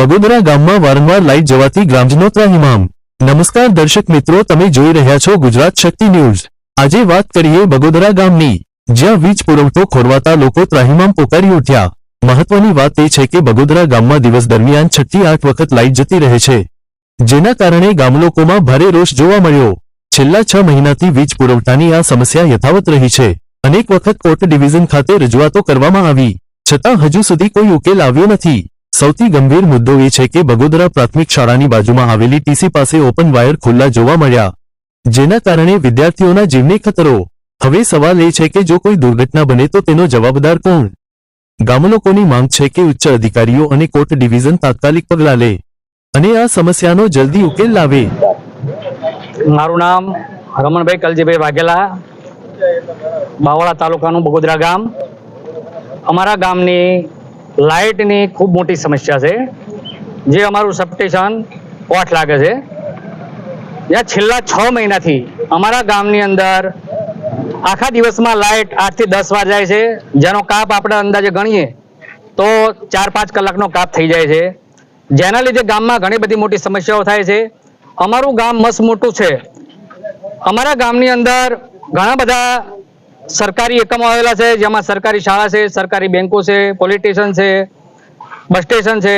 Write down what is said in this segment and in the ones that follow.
બગોદરા ગામમાં વારંવાર લાઇટ જવાથી ગ્રામજનો ત્રાહિમામ નમસ્કાર દર્શક મિત્રો, તમે જોઈ રહ્યા છો ગુજરાત શક્તિ ન્યૂઝ. આજે વાત કરીએ બગોદરા ગામની, જ્યાં વીજ પુરવઠો ખોરવાતા લોકો ત્રાહિમામ પોકારી ઉઠ્યા. મહત્વની વાત એ છે કે બગોદરા ગામમાં દિવસ દરમિયાન છઠ્ઠી આઠ વખત લાઇટ જતી રહે છે. જેના કારણે ગામલોકોમાં ભારે રોષ જોવા મળ્યો. છેલ્લા છ મહિનાથી વીજ પુરવઠાની આ સમસ્યા યથાવત રહી છે. અનેક વખત કોર્ટ ડિવિઝન ખાતે રજૂઆતો કરવામાં આવી. છતાં હજુ સુધી કોઈ ઉકેલ આવ્યો નથી. સૌથી ગંભીર મુદ્દો એ છે કે બગોદરા પ્રાથમિક શાળાની બાજુમાં આવેલી ટીસી પાસે ઓપન વાયર ખુલ્લા જોવા મળ્યા. જેના કારણે વિદ્યાર્થીઓના જીવને ખતરો. હવે સવાલ એ છે કે જો કોઈ દુર્ઘટના બને તો તેનો જવાબદાર કોણ? ગામલોકોની માંગ છે કે ઉચ્ચ અધિકારીઓ અને કોર્ટ ડિવિઝન તાત્કાલિક પગલાં લે? અને આ સમસ્યાનો જલ્દી ઉકેલ લાવે? મારું નામ રમણભાઈ કલજીભાઈ વાઘેલા, બાવળા તાલુકાનું બગોદરા ગામ. અમારા ગામની લાઇટની ખૂબ મોટી સમસ્યા છે. જે અમારું સબસ્ટેશન ઓઠ લાગે છે. જ્યાં છેલ્લા છ મહિનાથી અમારા ગામની અંદર આખા દિવસમાં લાઇટ આઠથી દસ વાર જાય છે. જેનો કાપ આપણે અંદાજે ગણીએ તો ચાર પાંચ કલાકનો કાપ થઈ જાય છે. જેના લીધે ગામમાં ઘણી બધી મોટી સમસ્યાઓ થાય છે. અમારું ગામ મસ્ત મોટું છે. અમારા ગામની અંદર ઘણા બધા સરકારી એકમો આવેલા છે, જેમાં સરકારી શાળા છે, સરકારી બેંકો છે પોલીસ છે, બસ સ્ટેશન છે,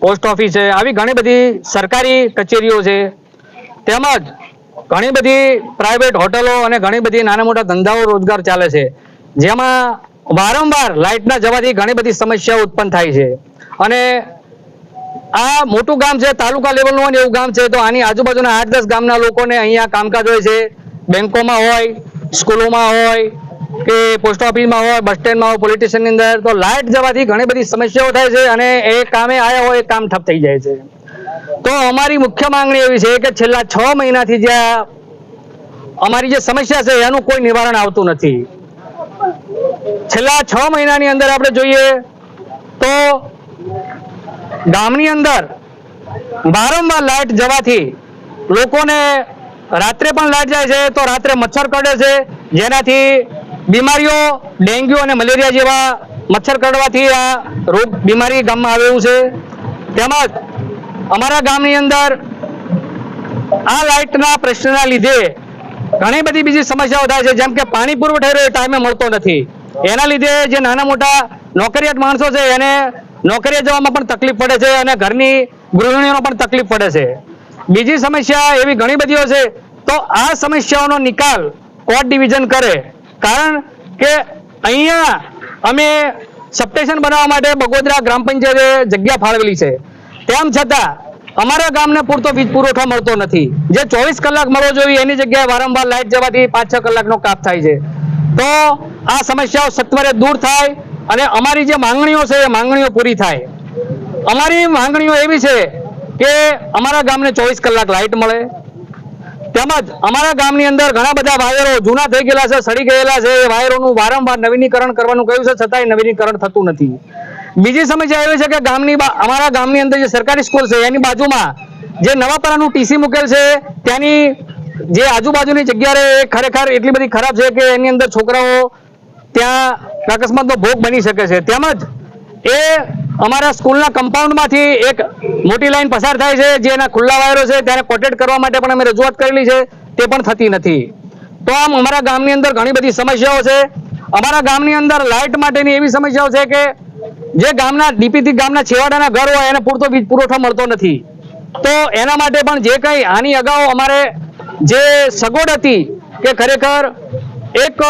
પોસ્ટ ઓફિસ છે, આવી ઘણી બધી સરકારી કચેરીઓ છે. તેમજ ઘણી બધી પ્રાઇવેટ હોટલો અને ઘણી બધી નાના મોટા ધંધાઓ રોજગાર ચાલે છે. જેમાં વારંવાર લાઇટના જવાથી ઘણી બધી સમસ્યાઓ ઉત્પન્ન થાય છે. અને આ મોટું ગામ છે, તાલુકા લેવલનું હોય ને એવું ગામ છે, તો આની આજુબાજુના આઠ દસ ગામના લોકોને અહીંયા કામકાજ હોય છે. બેંકોમાં હોય સ્કૂલોમાં હોય કે પોસ્ટ ઓફિસમાં હોય બસ સ્ટેન્ડમાં હોય પોલીસ સ્ટેશનની અંદર, તો લાઇટ જવાથી ઘણી બધી સમસ્યાઓ થાય છે અને એ કામે આવ્યા હોય એ કામ ઠપ થઈ જાય છે. તો અમારી મુખ્ય માંગણી એવી છે કે છેલ્લા છ મહિનાથી જ્યાં અમારી જે સમસ્યા છે એનું કોઈ નિવારણ આવતું નથી. છેલ્લા છ મહિનાની અંદર આપણે જોઈએ તો ગામની અંદર વારંવાર લાઇટ જવાથી લોકોને રાત્રે પણ લાઇટ જાય છે, તો રાત્રે મચ્છર કરડે છે. જેનાથી બીમારીઓ, ડેન્ગ્યુ અને મલેરિયા જેવા મચ્છર કરડવાથી આ રોગ બીમારી ગામમાં આવેલું છે. તેમજ અમારા ગામની અંદર આ લાઇટના પ્રશ્નના લીધે ઘણી બધી બીજી સમસ્યાઓ થાય છે, જેમ કે પાણી પુરવઠો એ ટાઈમે મળતો નથી. એના લીધે જે નાના મોટા નોકરિયાત માણસો છે, એને નોકરીએ જવામાં પણ તકલીફ પડે છે અને ઘરની ગૃહિણીઓનો પણ તકલીફ પડે છે. બીજી સમસ્યા એવી ઘણી બધીઓ છે. તો આ સમસ્યાઓનો નિકાલ કોર્ટ ડિવિઝન કરે. કારણ કે અહીંયા અમે સબસ્ટેશન બનાવવા માટે બગોદરા ગ્રામ પંચાયતે જગ્યા ફાળવેલી છે. તેમ છતાં અમારા ગામને પૂરતો વીજ પુરવઠો મળતો નથી. જે ચોવીસ કલાક મળવો જોઈએ એની જગ્યાએ વારંવાર લાઇટ જવાથી પાંચ છ કલાકનો કાપ થાય છે. તો આ સમસ્યાઓ સત્વરે દૂર થાય અને અમારી જે માંગણીઓ છે એ માંગણીઓ પૂરી થાય. અમારી માંગણીઓ એવી છે કે અમારા ગામને ચોવીસ કલાક લાઇટ મળે. તેમજ અમારા ગામની અંદર ઘણા બધા વાયરો જૂના થઈ ગયેલા છે, સડી ગયેલા છે. એ વાયરોનું વારંવાર નવીનીકરણ કરવાનું કહ્યું છે, છતાંય નવીનીકરણ થતું નથી. બીજી સમસ્યા એવી છે કે ગામની અમારા ગામની અંદર જે સરકારી સ્કૂલ છે, એની બાજુમાં જે નવાપરાનું ટીસી મૂકેલ છે, ત્યાંની જે આજુબાજુની જગ્યા છે એ ખરેખર એટલી બધી ખરાબ છે કે એની અંદર છોકરાઓ ત્યાં અકસ્માતનો ભોગ બની શકે છે. તેમજ એ અમારા સ્કૂલના કમ્પાઉન્ડમાંથી એક મોટી લાઈન પસાર થાય છે, જે એના ખુલ્લા વાયરો છે, તેને કોટેડ કરવા માટે પણ અમે રજૂઆત કરેલી છે, તે પણ થતી નથી. તો આમ અમારા ગામની અંદર ઘણી બધી સમસ્યાઓ છે. અમારા ગામની અંદર લાઇટ માટેની એવી સમસ્યાઓ છે કે જે ગામના, ડીપીથી ગામના છેવાડાના ઘર હોય, એને પૂરતો વીજ પુરવઠો મળતો નથી. તો એના માટે પણ જે કંઈ આની અગાઉ અમારે જે સગવડ હતી કે ખરેખર એક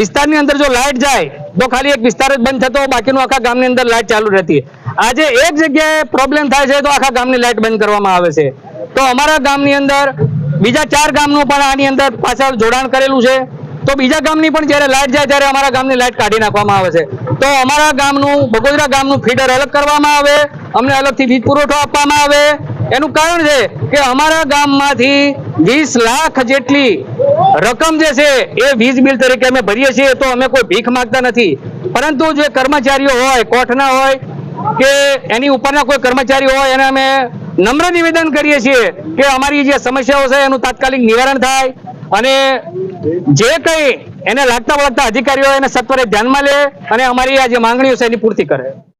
વિસ્તારની અંદર જો લાઇટ જાય તો ખાલી એક વિસ્તાર જ બંધ થતો, બાકીનું આખા ગામની અંદર લાઇટ ચાલુ રહેતી. આજે એક જગ્યાએ પ્રોબ્લેમ થાય છે તો આખા ગામની લાઇટ બંધ કરવામાં આવે છે. તો અમારા ગામની અંદર, બીજા ચાર ગામનું પણ આની અંદર પાછળ જોડાણ કરેલું છે. તો બીજા ગામની પણ જ્યારે લાઇટ જાય ત્યારે અમારા ગામની લાઇટ કાઢી નાખવામાં આવે છે. તો અમારા ગામનું, બગોદરા ગામનું ફીડર અલગ કરવામાં આવે, અમને અલગથી વીજ પુરવઠો આપવામાં આવે. એનું કારણ છે કે અમારા ગામમાંથી વીસ લાખ જેટલી રકમ જે છે એ વીજ બિલ તરીકે અમે ભરીએ છીએ, તો અમે કોઈ ભીખ માંગતા નથી. પરંતુ જે કર્મચારીઓ હોય, કોઠના હોય, કે એની ઉપરના કોઈ કર્મચારી હોય, એને અમે નમ્ર નિવેદન કરીએ છીએ કે અમારી જે સમસ્યાઓ છે, એનું તાત્કાલિક નિવારણ થાય અને જે કંઈ એને લાગતા વળગતા અધિકારીઓ એને સત્વરે ધ્યાનમાં લે અને અમારી આ જે માંગણીઓ છે, એની પૂર્તિ કરે.